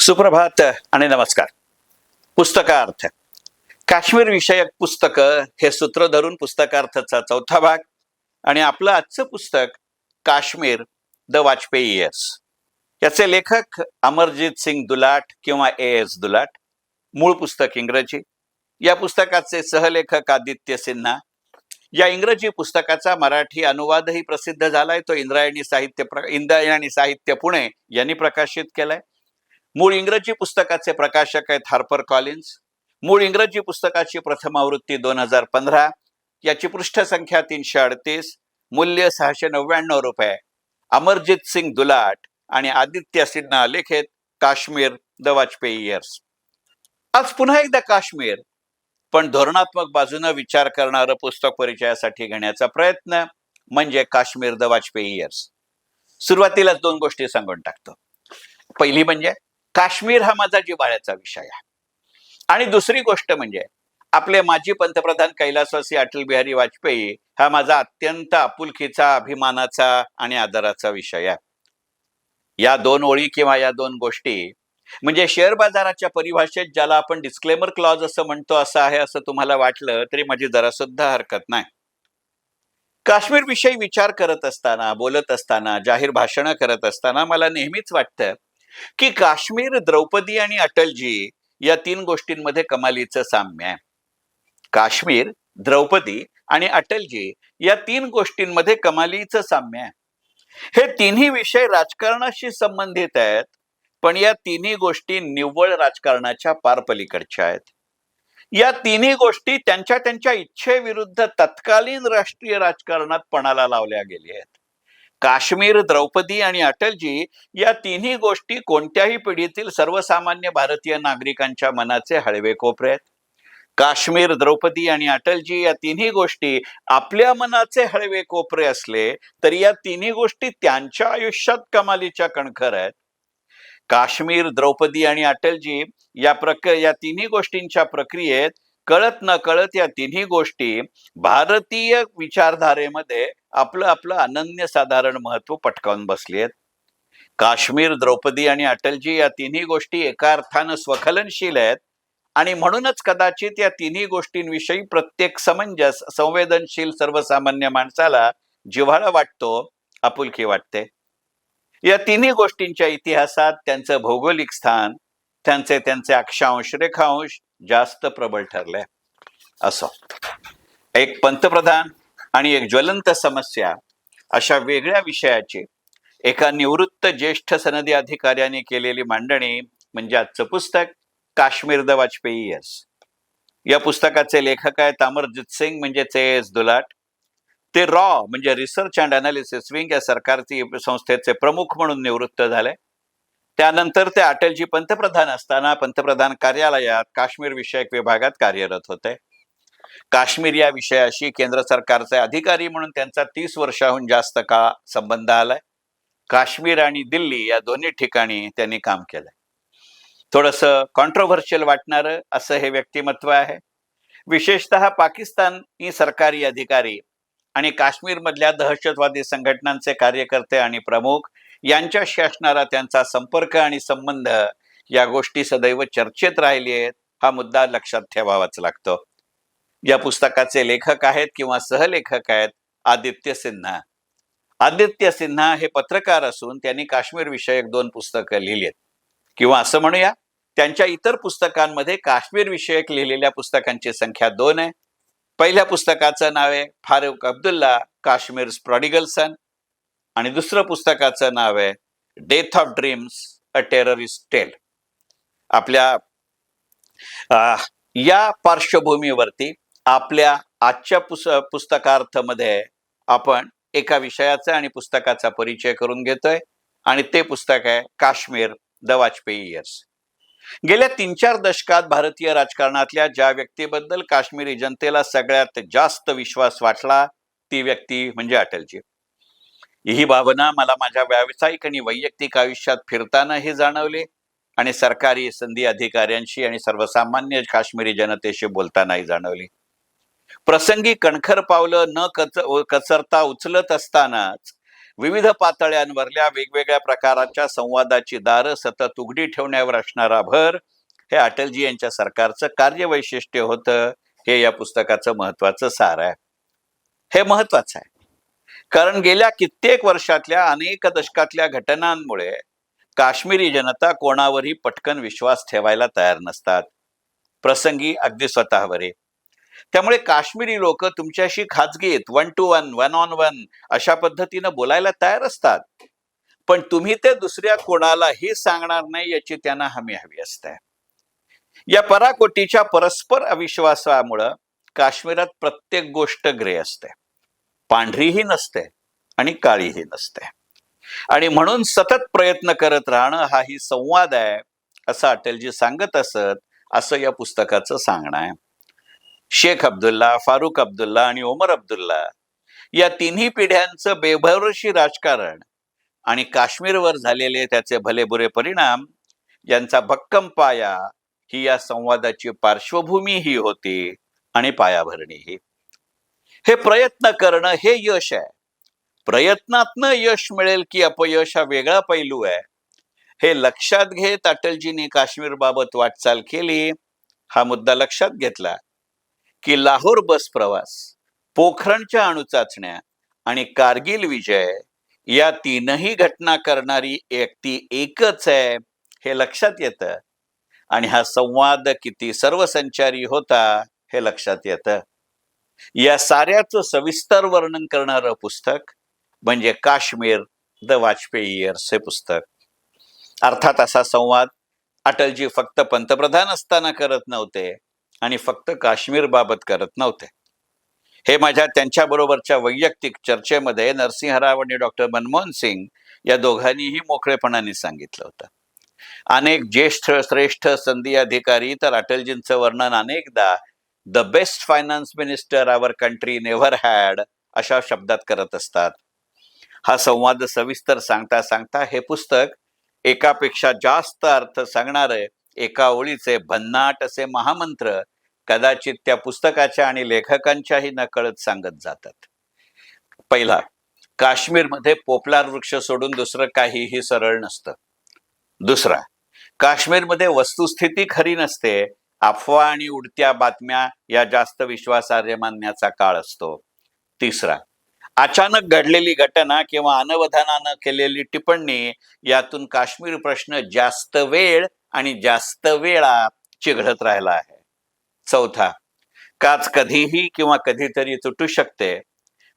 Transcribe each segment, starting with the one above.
सुप्रभात आणि नमस्कार. पुस्तकार्थ. काश्मीर विषयक पुस्तक हे सूत्र धरून पुस्तकार्थचा चौथा भाग आणि आपलं आजचं पुस्तक काश्मीर द वाजपेयी एस याचे लेखक अमरजित सिंग दुलाट किंवा ए एस दुलाट मूळ पुस्तक इंग्रजी. या पुस्तकाचे सहलेखक आदित्य सिन्हा. या इंग्रजी पुस्तकाचा मराठी अनुवादही प्रसिद्ध झालाय. तो इंद्रायणी साहित्य प्र इंद्रायणी साहित्य पुणे यांनी प्रकाशित केलाय. मूळ इंग्रजी पुस्तकाचे प्रकाशक आहेत हार्पर कॉलिन्स. मूळ इंग्रजी पुस्तकाची प्रथम आवृत्ती दोन हजार पंधरा. याची पृष्ठसंख्या तीनशे अडतीस. मूल्य सहाशे नव्याण्णव रुपये. अमरजित सिंग दुलाट आणि आदित्य सिन्हा लिखित काश्मीर द वाजपेयी इयर्स. आज पुन्हा एकदा काश्मीर. पण धोरणात्मक बाजूनं विचार करणारं पुस्तक परिचयासाठी घेण्याचा प्रयत्न म्हणजे काश्मीर द वाजपेयी इयर्स. सुरुवातीलाच दोन गोष्टी सांगून टाकतो. पहिली म्हणजे काश्मीर हा माझा जिव्हाळ्याचा विषय आहे. आणि दुसरी गोष्ट म्हणजे आपले माजी पंतप्रधान कैलासवासी अटल बिहारी वाजपेयी हा माझा अत्यंत आपुलकीचा अभिमानाचा आणि आदराचा विषय आहे. या दोन ओळी किंवा या दोन गोष्टी म्हणजे शेअर बाजाराच्या परिभाषेत ज्याला आपण डिस्क्लेमर क्लॉज असं म्हणतो असं आहे असं तुम्हाला वाटलं तरी माझी जरा सुद्धा हरकत नाही. काश्मीर विषयी विचार करत असताना बोलत असताना जाहीर भाषणं करत असताना मला नेहमीच वाटतं की काश्मीर द्रौपदी आणि अटलजी या तीन गोष्टींमध्ये कमालीचं साम्य आहे. काश्मीर द्रौपदी आणि अटलजी या तीन गोष्टींमध्ये कमालीचं साम्य आहे. हे तिन्ही विषय राजकारणाशी संबंधित आहेत पण या तिन्ही गोष्टी निव्वळ राजकारणाच्या पार पलीकडच्या आहेत. या तिन्ही गोष्टी त्यांच्या त्यांच्या इच्छेविरुद्ध तत्कालीन राष्ट्रीय राजकारणात पणाला लावल्या गेल्या आहेत. काश्मीर द्रौपदी आणि अटलजी या तिन्ही गोष्टी कोणत्याही पिढीतील सर्वसामान्य भारतीय नागरिकांच्या मनाचे हळवे कोपरे आहेत. काश्मीर द्रौपदी आणि अटलजी या तिन्ही गोष्टी आपल्या मनाचे हळवे कोपरे असले तरी या तिन्ही गोष्टी त्यांच्या आयुष्यात कमालीच्या कणखर आहेत. काश्मीर द्रौपदी आणि अटलजी या प्रक या तिन्ही गोष्टींच्या प्रक्रियेत कळत न कळत या तिन्ही गोष्टी भारतीय विचारधारेमध्ये आपलं आपलं अनन्यसाधारण महत्त्व पटकावून बसले आहेत काश्मीर द्रौपदी आणि अटलजी या तिन्ही गोष्टी एका अर्थानं स्वखलनशील आहेत आणि म्हणूनच कदाचित या तिन्ही गोष्टींविषयी प्रत्येक समंजस संवेदनशील सर्वसामान्य माणसाला जिव्हाळा वाटतो आपुलकी वाटते. या तिन्ही गोष्टींच्या इतिहासात त्यांचं भौगोलिक स्थान त्यांचे त्यांचे अक्षांश रेखांश जास्त प्रबळ ठरले असो. एक पंतप्रधान आणि एक ज्वलंत समस्या अशा वेगळ्या विषयाची एका निवृत्त ज्येष्ठ सनदी अधिकाऱ्याने केलेली मांडणी म्हणजे आजचं पुस्तक काश्मीर द वाजपेयी यस या पुस्तकाचे लेखक आहेत अमरजित सिंग म्हणजे एस दुलाट. ते रॉ म्हणजे रिसर्च अँड अनालिसिस विंग या सरकारची संस्थेचे प्रमुख म्हणून निवृत्त झाले. त्यानंतर ते अटलजी पंतप्रधान असताना पंतप्रधान कार्यालयात काश्मीर विषयक विभागात कार्यरत होते. काश्मीर या विषयाशी केंद्र सरकारचे अधिकारी म्हणून त्यांचा तीस वर्षाहून जास्त का संबंध आलाय. काश्मीर आणि दिल्ली या दोन्ही ठिकाणी त्यांनी काम केलंय. थोडस कॉन्ट्रोव्हर्शियल वाटणारं असं हे व्यक्तिमत्व आहे. विशेषतः पाकिस्तानी सरकारी अधिकारी आणि काश्मीरमधल्या दहशतवादी संघटनांचे कार्यकर्ते आणि प्रमुख यांच्याशी असणारा त्यांचा संपर्क आणि संबंध या गोष्टी सदैव चर्चेत राहिली आहेत. हा मुद्दा लक्षात ठेवावाच लागतो. या पुस्तकाचे लेखक आहेत किंवा सहलेखक आहेत आदित्य सिन्हा. आदित्य सिन्हा हे पत्रकार असून त्यांनी काश्मीर विषयक दोन पुस्तकं लिहिली आहेत किंवा असं म्हणूया त्यांच्या इतर पुस्तकांमध्ये काश्मीर विषयक लिहिलेल्या पुस्तकांची संख्या दोन आहे. पहिल्या पुस्तकाचं नाव आहे फारुख अब्दुल्ला काश्मीर प्रॉडिगल सन. आणि दुसरं पुस्तकाचं नाव आहे death of dreams a terrorist tale. आपल्या या पार्श्वभूमीवरती आपल्या आजच्या पुस पुस्तकार्थमध्ये आपण एका विषयाचा आणि पुस्तकाचा परिचय करून घेतोय आणि ते पुस्तक आहे काश्मीर द वाजपेयी इयर्स. गेल्या तीन चार दशकात भारतीय राजकारणातल्या ज्या व्यक्तीबद्दल काश्मीरी जनतेला सगळ्यात जास्त विश्वास वाटला ती व्यक्ती म्हणजे अटलजी. ही भावना मला माझ्या व्यावसायिक आणि वैयक्तिक आयुष्यात फिरतानाही जाणवली आणि सरकारी संधी अधिकाऱ्यांशी आणि सर्वसामान्य काश्मीरी जनतेशी बोलतानाही जाणवली. प्रसंगी कणखर पावलं न कच कचरता उचलत असतानाच विविध पातळ्यांवरल्या वेगवेगळ्या प्रकाराच्या संवादाची दारं सतत उघडी ठेवण्यावर असणारा भर हे अटलजी यांच्या सरकारचं कार्यवैशिष्ट्य होतं हे या पुस्तकाचं महत्वाचं सार आहे. हे महत्वाचं आहे. कारण गेल्या कित्येक वर्षातल्या अनेक दशकातल्या घटनांमुळे काश्मीरी जनता कोणावरही पटकन विश्वास ठेवायला तयार नसतात. प्रसंगी अगदी स्वतःवरही. त्यामुळे काश्मीरी लोक तुमच्याशी खाजगीत one to one one on one अशा पद्धतीनं बोलायला तयार असतात. पण तुम्ही ते दुसऱ्या कोणालाही सांगणार नाही याची त्यांना हमी हवी असते. या पराकोटीच्या परस्पर अविश्वासामुळं काश्मीरात प्रत्येक गोष्ट ग्रे असते. पांढरीही नसते आणि काळीही नसते. आणि म्हणून सतत प्रयत्न करत राहणं हाही संवाद आहे असं अटलजी सांगत असत असं या पुस्तकाचं सांगणं आहे. शेख अब्दुल्ला फारुख अब्दुल्ला आणि ओमर अब्दुल्ला या तिन्ही पिढ्यांचं बेभरशी राजकारण आणि काश्मीरवर झालेले त्याचे भलेबुरे परिणाम यांचा भक्कम पाया ही या संवादाची पार्श्वभूमी ही होती आणि पायाभरणी ही. हे प्रयत्न करणं हे यश आहे. प्रयत्नातनं यश मिळेल की अपयश हा वेगळा पैलू आहे. हे लक्षात घेत अटलजींनी काश्मीर बाबत वाटचाल केली हा मुद्दा लक्षात घेतला. की लाहोर बस प्रवास पोखरणच्या अणुचाचण्या आणि कारगिल विजय या तीनही घटना करणारी व्यक्ती एकच आहे हे लक्षात येतं. आणि हा संवाद किती सर्वसंचारी होता हे लक्षात येतं. या साऱ्याचं सविस्तर वर्णन करणारं पुस्तक म्हणजे काश्मीर द वाजपेयी इयर्स हे पुस्तक. अर्थात असा संवाद अटलजी फक्त पंतप्रधान असताना करत नव्हते आणि फक्त काश्मीर बाबत करत नव्हते. हे माझ्या त्यांच्याबरोबरच्या वैयक्तिक चर्चेमध्ये नरसिंह राव आणि डॉक्टर मनमोहन सिंग या दोघांनीही मोकळेपणाने सांगितलं होतं. अनेक ज्येष्ठ श्रेष्ठ संधी अधिकारी तर अटलजींचं वर्णन अनेकदा the best finance minister our country never had अशा शब्दात करत असतात. हा संवाद सविस्तर सांगता सांगता हे पुस्तक एकापेक्षा जास्त अर्थ सांगणारे एका ओळीचे भन्नाट असे महामंत्र कदाचित त्या पुस्तकाच्या आणि लेखकांच्याही नकळत सांगत जातात. पहिला काश्मीरमध्ये पोपलार वृक्ष सोडून दुसरं काहीही सरळ नसतं. दुसरा काश्मीरमध्ये वस्तुस्थिती खरी नसते अफवा आणि उडत्या बातम्या या जास्त विश्वासार्ह मानण्याचा काळ असतो. तिसरा अचानक घडलेली घटना किंवा अनवधानानं केलेली टिप्पणी यातून काश्मीर प्रश्न जास्त वेळ आणि जास्त वेळा चिघळत राहिला आहे. चौथा काच कधीही किंवा कधीतरी तुटू शकते.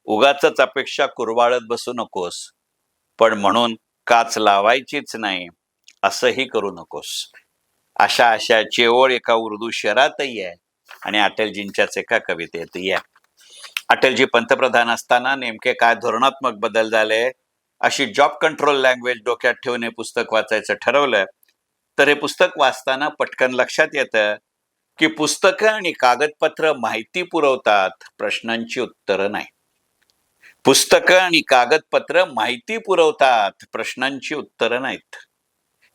उगाच अपेक्षा कुरवाळत बसू नकोस. पण म्हणून काच लावायचीच नाही असंही करू नकोस. अशा अशा चेवळ एका उर्दू शहरातही आहे आणि अटलजींच्याच एका कवितेतही आहे. अटलजी पंतप्रधान असताना नेमके काय धोरणात्मक बदल झाले? अशी जॉब कंट्रोल लँग्वेज डोक्यात ठेवून हे पुस्तक वाचायचं ठरवलं. तर हे पुस्तक वाचताना पटकन लक्षात येतं की पुस्तकं आणि कागदपत्र माहिती पुरवतात प्रश्नांची उत्तरं नाही. पुस्तकं आणि कागदपत्र माहिती पुरवतात प्रश्नांची उत्तरं नाहीत.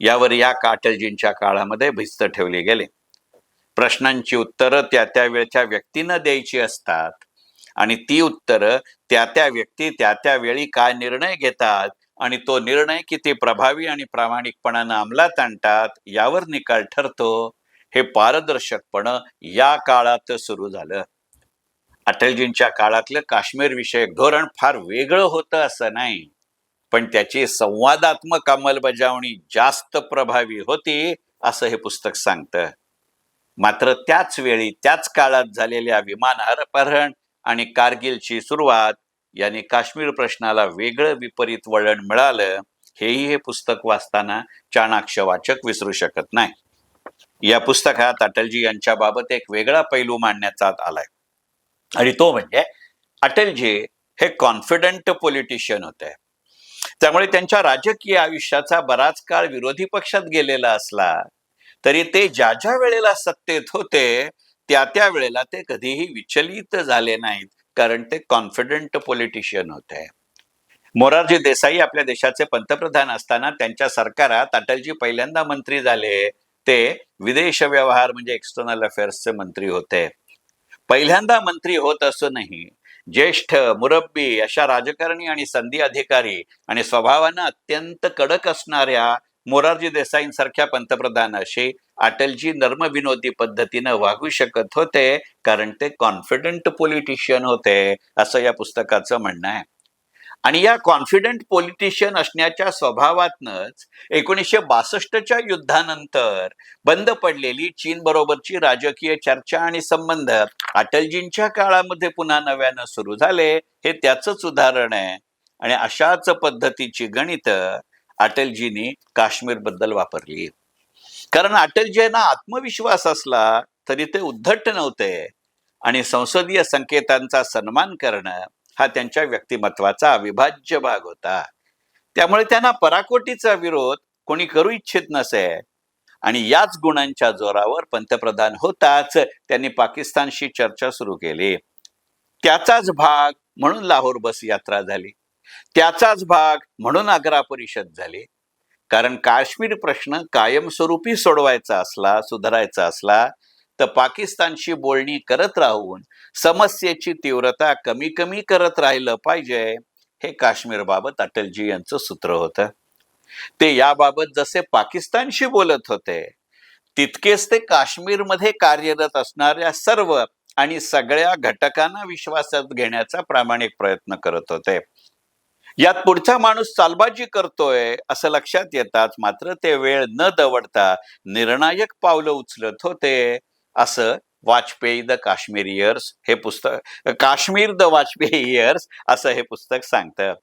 यावर या काटलजींच्या काळामध्ये भिस्त ठेवले गेले. प्रश्नांची उत्तरं त्या त्या वेळच्या व्यक्तीनं द्यायची असतात आणि ती उत्तरं त्या त्या व्यक्ती त्या त्या वेळी काय निर्णय घेतात आणि तो निर्णय किती प्रभावी आणि प्रामाणिकपणानं अंमलात आणतात यावर निकाल ठरतो. हे पारदर्शकपणं या काळात सुरू झालं. अटलजींच्या काळातलं काश्मीर विषयक धोरण फार वेगळं होतं असं नाही. पण त्याची संवादात्मक अंमलबजावणी जास्त प्रभावी होती असं हे पुस्तक सांगतं. मात्र त्याच वेळी त्याच काळात झालेल्या विमान अपहरण आणि कारगिलची सुरुवात यांनी काश्मीर प्रश्नाला वेगळं विपरीत वळण मिळालं हेही हे पुस्तक वाचताना चाणाक्ष वाचक विसरू शकत नाही. या पुस्तकात अटलजी यांच्या बाबत एक वेगळा पैलू मांडण्यात आलाय. आणि तो म्हणजे अटलजी हे कॉन्फिडंट पॉलिटिशियन होते. त्यामुळे त्यांच्या राजकीय आयुष्याचा बराच काळ विरोधी पक्षात गेलेला असला तरी ते ज्या ज्या वेळेला सत्तेत होते त्या त्या वेळेला ते कधीही विचलित झाले नाहीत. कारण ते कॉन्फिडंट पॉलिटिशियन होते. मोरारजी देसाई आपल्या देशाचे पंतप्रधान असताना त्यांच्या सरकारात अटलजी पहिल्यांदा मंत्री झाले. ते विदेश व्यवहार म्हणजे एक्सटर्नल अफेअर्सचे मंत्री होते. पहिल्यांदा मंत्री होत असूनही ज्येष्ठ मुरब्बी अशा राजकारणी आणि संधी अधिकारी आणि स्वभावानं अत्यंत कडक असणाऱ्या मोरारजी देसाईंसारख्या पंतप्रधानाशी अटलजी नर्मविनोदी पद्धतीनं वागू शकत होते कारण ते कॉन्फिडंट पॉलिटिशियन होते असं या पुस्तकाचं म्हणणं आहे. आणि या कॉन्फिडंट पॉलिटिशियन असण्याच्या स्वभावातनच एकोणीसशे बासष्टच्या युद्धानंतर बंद पडलेली चीन बरोबरची राजकीय चर्चा आणि संबंध अटलजींच्या काळामध्ये पुन्हा नव्यानं सुरू झाले हे त्याचंच उदाहरण आहे. आणि अशाच पद्धतीची गणित अटलजींनी काश्मीरबद्दल वापरली. कारण अटलजींना आत्मविश्वास असला तरी ते उद्धट नव्हते आणि संसदीय संकेतांचा सन्मान करणं हा त्यांच्या व्यक्तिमत्वाचा अविभाज्य भाग होता. त्यामुळे त्यांना पराकोटीचा विरोध कोणी करू इच्छित नसे आणि याच गुणांच्या जोरावर पंतप्रधान होताच त्यांनी पाकिस्तानशी चर्चा सुरू केली. त्याचाच भाग म्हणून लाहोर बस यात्रा झाली. त्याचाच भाग म्हणून आग्रा परिषद झाली. कारण काश्मीर प्रश्न कायमस्वरूपी सोडवायचा असला सुधारायचा असला तर पाकिस्तानशी बोलणी करत राहून समस्येची तीव्रता कमी कमी करत राहिलं पाहिजे हे काश्मीर बाबत अटलजी यांचं सूत्र होतं. ते याबाबत जसे पाकिस्तानशी बोलत होते तितकेच ते काश्मीरमध्ये कार्यरत असणाऱ्या सर्व आणि सगळ्या घटकांना विश्वासात घेण्याचा प्रामाणिक प्रयत्न करत होते. यात पुढचा माणूस चालबाजी करतोय असं लक्षात येताच मात्र ते वेळ न दवडता निर्णायक पावलं उचलत होते. असं वाजपेयी द काश्मीर इयर्स हे पुस्तक काश्मीर द वाजपेयी इयर्स असं हे पुस्तक सांगतं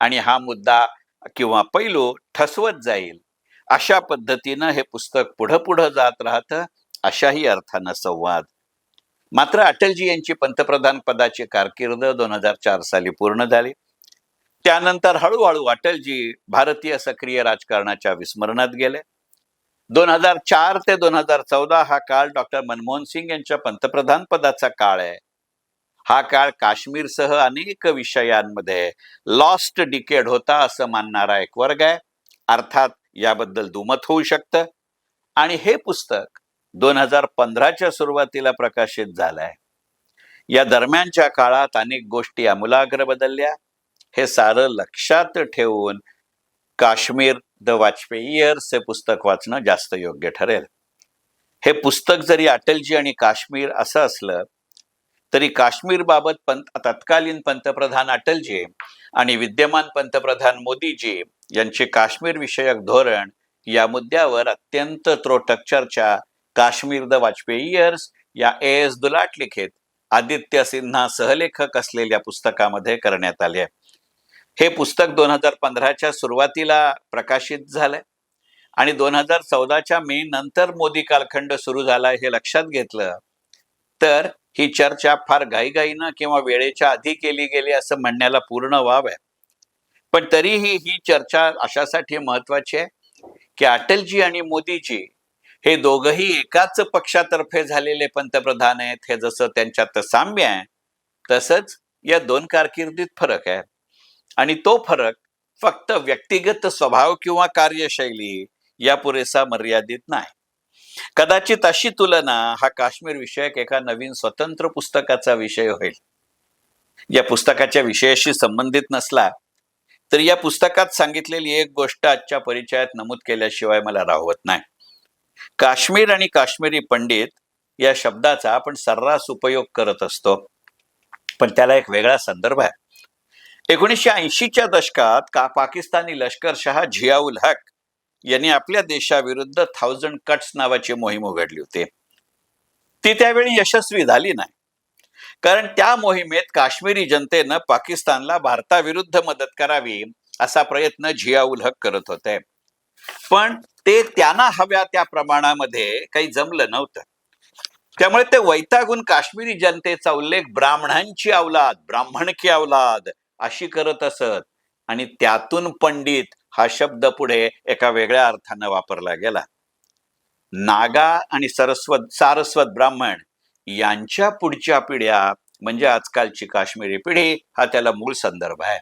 आणि हा मुद्दा किंवा पैलू ठसवत जाईल. अशा पद्धतीनं हे पुस्तक पुढं पुढं जात राहतं अशाही अर्थानं संवाद. मात्र अटलजी यांची पंतप्रधान पदाची कारकीर्द दोन हजार चार साली पूर्ण झाली. त्यानंतर हळूहळू अटलजी भारतीय सक्रिय राजकारणाच्या विस्मरणात गेले. दोन हजार चार ते दोन हजार चौदा हा काळ डॉक्टर मनमोहन सिंग यांच्या पंतप्रधान पदाचा काळ आहे. हा काळ काश्मीरसह अनेक विषयांमध्ये लॉस्ट डिकेड होता असं मानणारा एक वर्ग आहे. अर्थात याबद्दल दुमत होऊ शकतं. आणि हे पुस्तक दोन हजार पंधराच्या सुरुवातीला प्रकाशित झालंय. या दरम्यानच्या काळात अनेक गोष्टी आमूलाग्र बदलल्या. हे सारं लक्षात ठेवून काश्मीर द वाजपेयीयर्स हे पुस्तक वाचणं जास्त योग्य ठरेल. हे पुस्तक जरी अटलजी आणि काश्मीर असं असलं तरी काश्मीर बाबत पंत तत्कालीन पंतप्रधान अटलजी आणि विद्यमान पंतप्रधान मोदीजी यांचे काश्मीर विषयक धोरण या मुद्द्यावर अत्यंत त्रोटक चर्चा काश्मीर द वाजपेयीयर्स या ए एस दुलाट लिखित आदित्य सिन्हा सहलेखक असलेल्या पुस्तकामध्ये करण्यात आले आहे. हे पुस्तक दोन हजार पंधराच्या सुरुवातीला प्रकाशित झालंय. आणि दोन हजार चौदाच्या मे नंतर मोदी कालखंड सुरू झाला हे लक्षात घेतलं तर ही चर्चा फार घाईघाईनं किंवा वेळेच्या आधी केली गेली असं म्हणण्याला पूर्ण वाव आहे. पण तरीही ही चर्चा अशासाठी महत्वाची आहे की अटलजी आणि मोदीजी हे दोघही एकाच पक्षातर्फे झालेले पंतप्रधान आहेत. हे जसं त्यांच्यात साम्य आहे तसंच या दोन कारकिर्दीत फरक आहे. आणि तो फरक फक्त व्यक्तिगत स्वभाव किंवा कार्यशैली या पुरेसा मर्यादित नाही. कदाचित अशी तुलना हा काश्मीर विषयक एका नवीन स्वतंत्र पुस्तकाचा विषय होईल. या पुस्तकाच्या विषयाशी संबंधित नसला तर या पुस्तकात सांगितलेली एक गोष्ट आजच्या परिचयात नमूद केल्याशिवाय मला राहवत नाही. काश्मीर आणि काश्मीरी पंडित या शब्दाचा आपण सर्रास उपयोग करत असतो. पण त्याला एक वेगळा संदर्भ आहे. एकोणीसशे ऐंशीच्या दशकात का पाकिस्तानी लष्करशहा झियाउल हक यांनी आपल्या देशाविरुद्ध थाउजंड कट्स नावाची मोहीम उघडली होती. ती त्यावेळी यशस्वी झाली नाही. कारण त्या मोहिमेत काश्मीरी जनतेनं पाकिस्तानला भारताविरुद्ध मदत करावी असा प्रयत्न झियाउल हक करत होते. पण ते त्यांना हव्या त्या प्रमाणामध्ये काही जमलं नव्हतं. त्यामुळे ते वैतागून काश्मीरी जनतेचा उल्लेख ब्राह्मणांची अवलाद ब्राह्मणकी अवलाद अशी करत असत. आणि त्यातून पंडित हा शब्द पुढे एका वेगळ्या अर्थानं वापरला गेला. नागा आणि सरस्वत सारस्वत ब्राह्मण यांच्या पुढच्या पिढ्या म्हणजे आजकालची काश्मीरी पिढी हा त्याला मूळ संदर्भ आहे.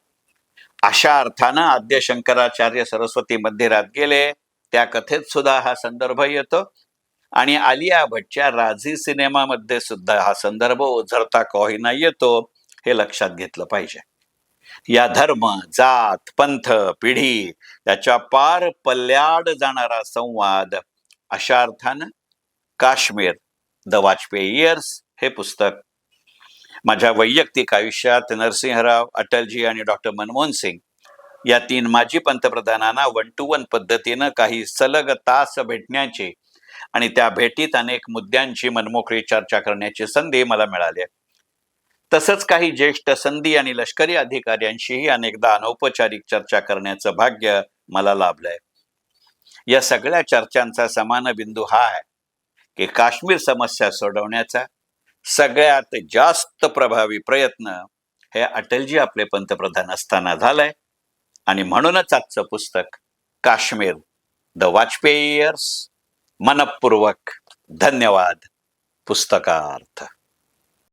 अशा अर्थानं आद्य शंकराचार्य सरस्वती मंदिरात गेले. त्या कथेत सुद्धा हा संदर्भ येतो. आणि आलिया भटच्या राझी सिनेमामध्ये सुद्धा हा संदर्भ ओझरता कोहिना येतो हे लक्षात घेतलं पाहिजे. या धर्म जात पंथ पिढी याच्या पार पल्ल्याड जाणारा संवाद. अशा अर्थानं काश्मीर द वाजपेयी इयर्स हे पुस्तक. माझ्या वैयक्तिक आयुष्यात नरसिंहराव अटलजी आणि डॉक्टर मनमोहन सिंग या तीन माजी पंतप्रधानांना वन टू वन पद्धतीनं काही सलग तास भेटण्याची आणि त्या भेटीत अनेक मुद्द्यांची मनमोकळी चर्चा करण्याची संधी मला मिळाली. आहे. तसंच काही ज्येष्ठ संधी आणि लष्करी अधिकाऱ्यांशीही अनेकदा अनौपचारिक चर्चा करण्याचं भाग्य मला लाभलंय. या सगळ्या चर्चांचा समान बिंदू हा आहे की काश्मीर समस्या सोडवण्याचा सगळ्यात जास्त प्रभावी प्रयत्न हे अटलजी आपले पंतप्रधान असताना झालंय. आणि म्हणूनच आजचं पुस्तक काश्मीर द वाजपेयी इयर्स मनपूर्वक धन्यवाद. पुस्तकार्थ.